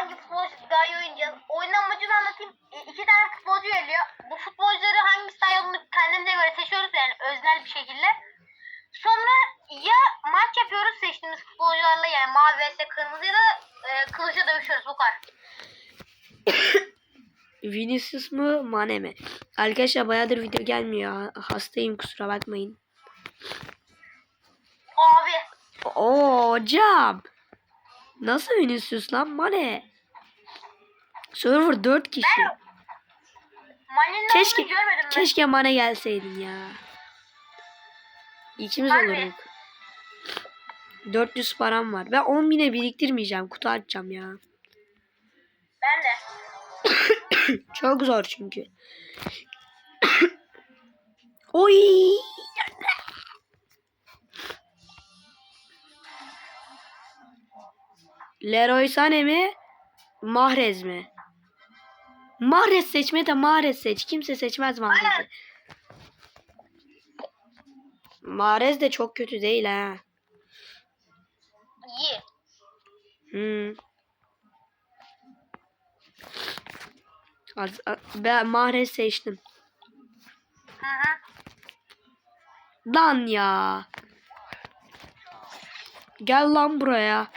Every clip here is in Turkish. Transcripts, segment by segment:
hangi futbolcu daha iyi oynayacağız? Oyun amacını anlatayım. E, iki tane futbolcu geliyor. Bu futbolcuları hangisi daha iyi olduğunu kendimize göre seçiyoruz yani öznel bir şekilde. Sonra ya maç yapıyoruz seçtiğimiz futbolcularla yani mavi vs kırmızı ya da e, kılıçla dövüşüyoruz bu kadar. Vinicius mu Mane mi? Arkadaşlar bayağıdır video gelmiyor. Ha- Hastayım kusura bakmayın. Abi. Oo hocam. Nasıl Vinicius lan Mane? Server 4 kişi. Ben Mane'nin Keşke görmedim ben. keşke Mane gelseydin ya. İkimiz Harbi. olurduk. 400 param var. Ben 10 bine biriktirmeyeceğim. Kutu açacağım ya. Ben de. Çok zor çünkü. Oy! Leroy Sané mi? Mahrez mi? Mahrez seçme de Mahrez seç. Kimse seçmez Mahrez'i. Mahrez de çok kötü değil ha. İyi. Hmm. Az, a- ben Mahrez seçtim. Hı hı. Lan ya. Gel lan buraya.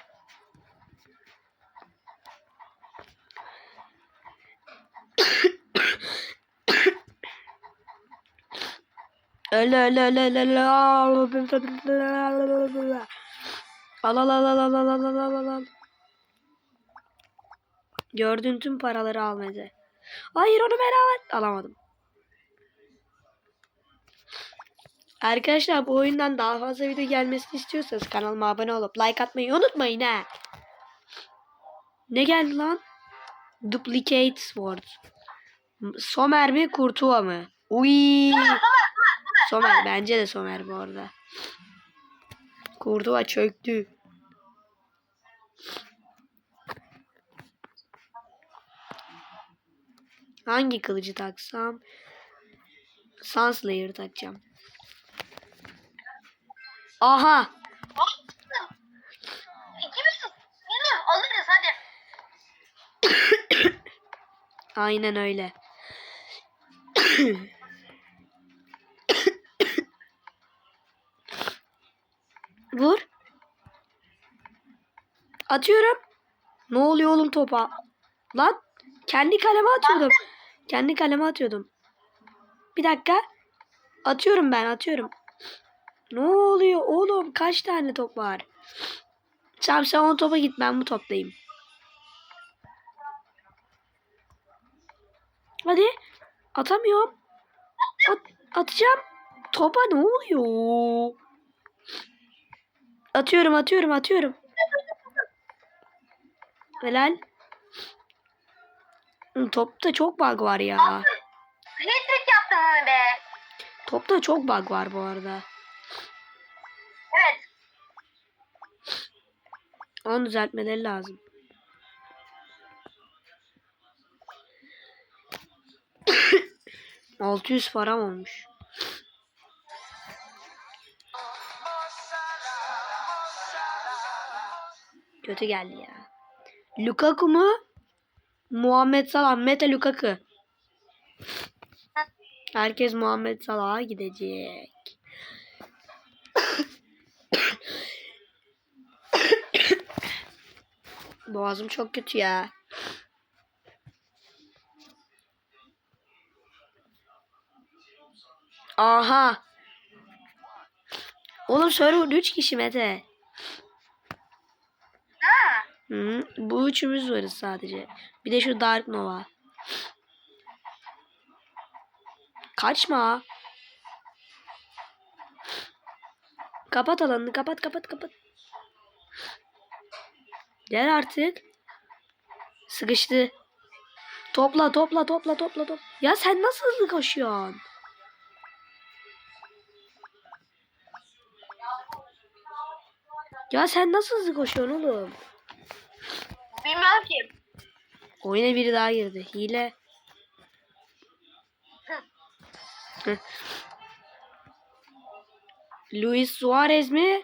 Öyle. Gördüğün tüm paraları al Mete. Hayır onu al- alamadım. Arkadaşlar bu oyundan daha fazla video gelmesini istiyorsanız kanalıma abone olup like atmayı unutmayın ha. Ne geldi lan? Duplicate Sword. Somer mi Kurtuva mı? Uy. Somer bence de Somer bu arada. Kurtuva çöktü. Hangi kılıcı taksam? Sunslayer takacağım. Aha. Alırız hadi. Aynen öyle. Vur. Atıyorum. Ne oluyor oğlum topa? Lan kendi kaleme atıyordum. Kendi kaleme atıyordum. Bir dakika. Atıyorum ben atıyorum. Ne oluyor oğlum? Kaç tane top var? Tamam sen o topa git ben bu toplayayım. Hadi. Atamıyorum. At- atacağım. Topa ne oluyor? Atıyorum atıyorum atıyorum. Helal. Hı, Topta çok bug var ya. Hat-trick yaptım onu be. Topta çok bug var bu arada. Evet. Onu düzeltmeleri lazım. Altı yüz param olmuş. Kötü geldi ya. Lukaku mu? Muhammed Salah, Mete Lukaku. Herkes Muhammed Salah'a gidecek. Boğazım çok kötü ya. Aha. Oğlum server 3 kişi Mete. Ha. Hı, bu üçümüz varız sadece. Bir de şu Dark Nova. Kaçma. Kapat alanını kapat kapat kapat. Gel artık. Sıkıştı. Topla topla topla topla topla. Ya sen nasıl hızlı koşuyorsun? Ya sen nasıl hızlı koşuyorsun oğlum? Bilmiyorum ki. Oyuna biri daha girdi. Hile. Luis Suarez mi?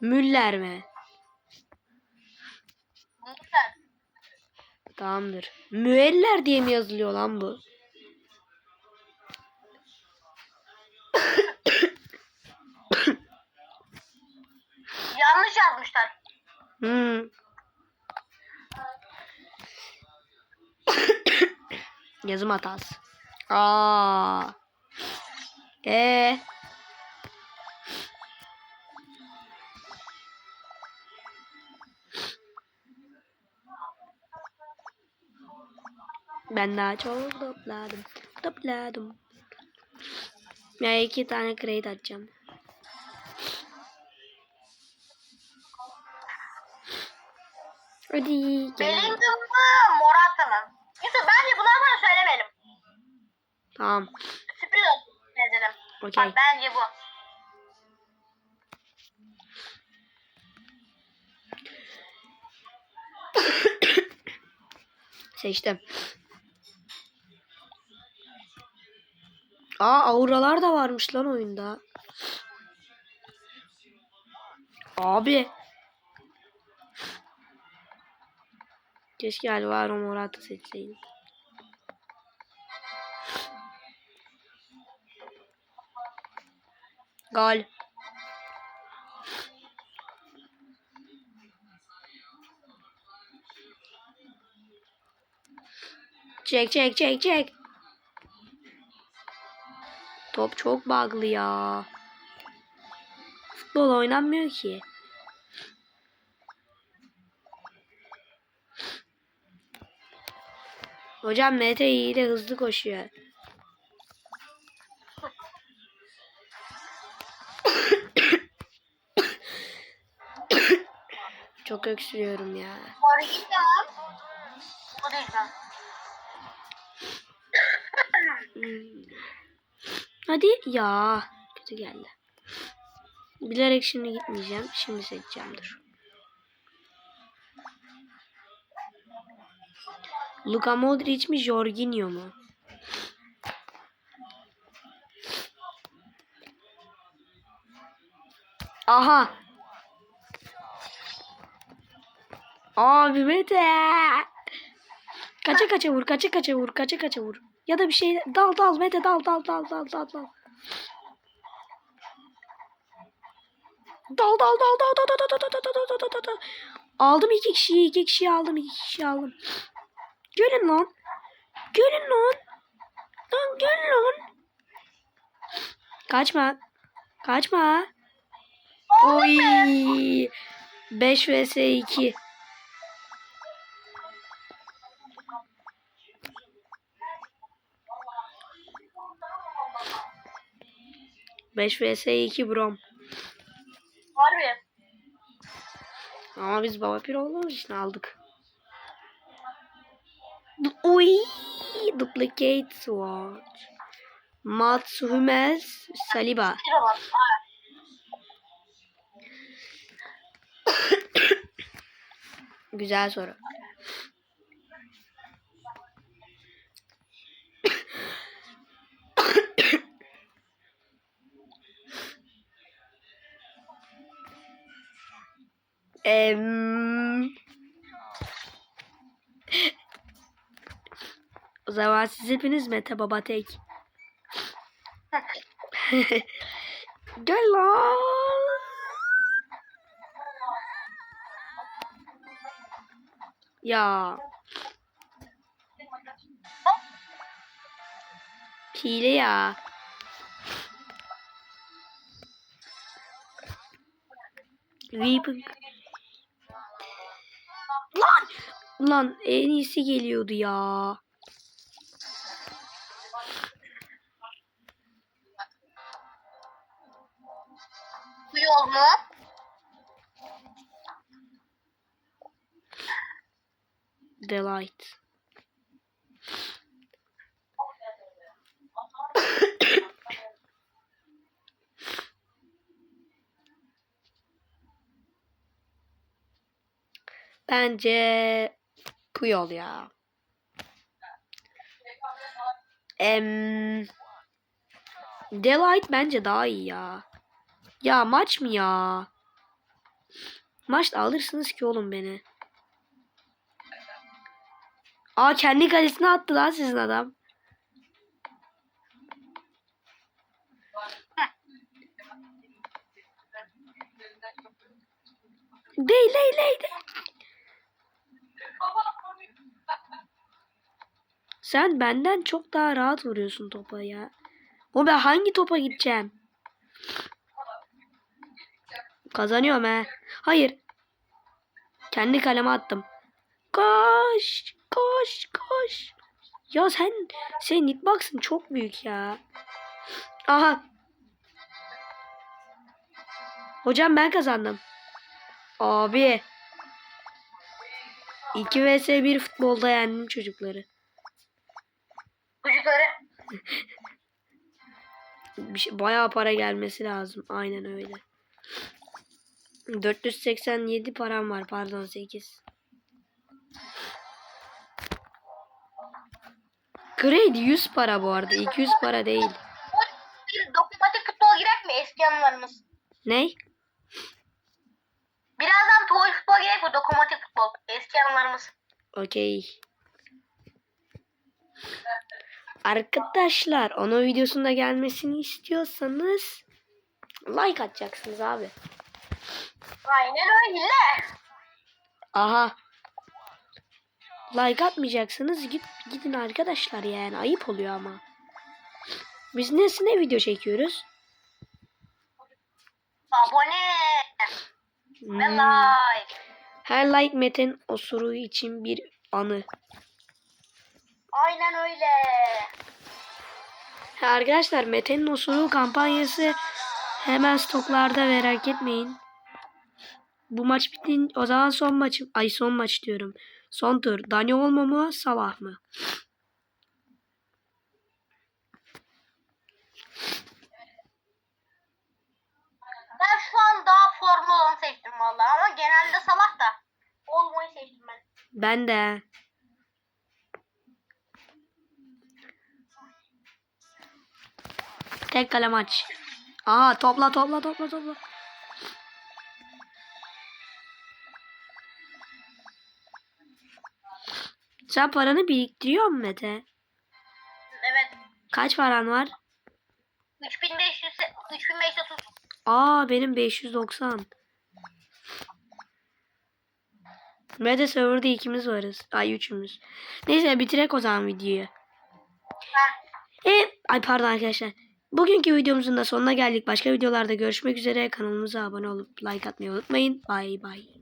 Müller mi? Güzel. Tamamdır. Müeller diye mi yazılıyor lan bu? Hmm. Yazım hatası. Aa. E. Ben daha çok topladım. Topladım. Ya iki tane crate atacağım. Hadi gel. Bellingham mı Morata mı? Yusuf bence bunları bana söylemeyelim. Tamam. Sürpriz olsun dedim. Okey. Bak bence bu. Seçtim. Aa auralar da varmış lan oyunda. Abi. Keşke Alvaro Morata seçseydim. Gol. Çek çek çek çek. Top çok bug'lı ya. Futbol oynanmıyor ki. Hocam Mete iyi de hızlı koşuyor. Çok öksürüyorum ya. Hadi ya. Kötü geldi. Bilerek şimdi gitmeyeceğim. Şimdi seçeceğim dur. Luka Modric mi Jorginho mu? Aha. Abi Mete. Kaça kaça vur, kaça kaça vur, kaça kaça vur. Ya da bir şey dal dal Mete dal dal dal dal dal dal. Dal dal dal dal dal dal dal dal dal dal dal dal. Aldım iki kişiyi, iki kişiyi aldım, iki kişiyi aldım. Görün lan. Görün lan. Lan görün lan. Kaçma. Kaçma. Oy. 5 vs 2. Beş vs 2 brom. Harbi. Ama biz baba pir olduğumuz için aldık. Duplicate sword. Mats Hummels Saliba. Güzel soru. Em... O zaman siz hepiniz Mete Baba tek. Gel lan. Ya. Hile ya. Weeping. Lan! Lan en iyisi geliyordu ya. Mu? Delight. Bence Puyol ya. Em, Delight bence daha iyi ya. Ya maç mı ya? Maçta alırsınız ki oğlum beni. Aa kendi kalesine attı lan sizin adam. Değil değil değil. değil. Sen benden çok daha rahat vuruyorsun topa ya. O ben hangi topa gideceğim? Kazanıyorum he. Hayır. Kendi kaleme attım. Koş, koş, koş. Ya sen, senin hitbox'ın çok büyük ya. Aha. Hocam ben kazandım. Abi. 2 vs 1 futbolda yendim çocukları. Çocukları. Bir şey, bayağı para gelmesi lazım. Aynen öyle. 487 param var. Pardon 8. Grade 100 para bu arada. 200 para değil. Dokunmatik futbol girek mi eski anılarımız? Ney? Birazdan toy futbol girek mi? Dokunmatik futbol. Eski anılarımız. Okey. Arkadaşlar onun videosunda gelmesini istiyorsanız like atacaksınız abi. Aynen öyle. Aha. Like atmayacaksınız git gidin arkadaşlar yani ayıp oluyor ama. Biz nesine video çekiyoruz? Abone. Ve Hmm. like. Her like Metin osuruğu için bir anı. Aynen öyle. Arkadaşlar Mete'nin osuruğu kampanyası hemen stoklarda merak etmeyin. Bu maç bitin o zaman son maç ay son maç diyorum. Son tur. Dani olma mı Salah mı? Ben şu an daha formlu olanı seçtim vallahi ama genelde Salah da olmayı seçtim ben. Ben de. Tek kale maç. Aa topla topla topla topla. Sen paranı biriktiriyor musun Mete? Evet. Kaç paran var? 3500 3530. Aa benim 590. Mete serverda ikimiz varız. Ay üçümüz. Neyse bitirek o zaman videoyu. Ha. E, ay pardon arkadaşlar. Bugünkü videomuzun da sonuna geldik. Başka videolarda görüşmek üzere. Kanalımıza abone olup like atmayı unutmayın. Bay bay.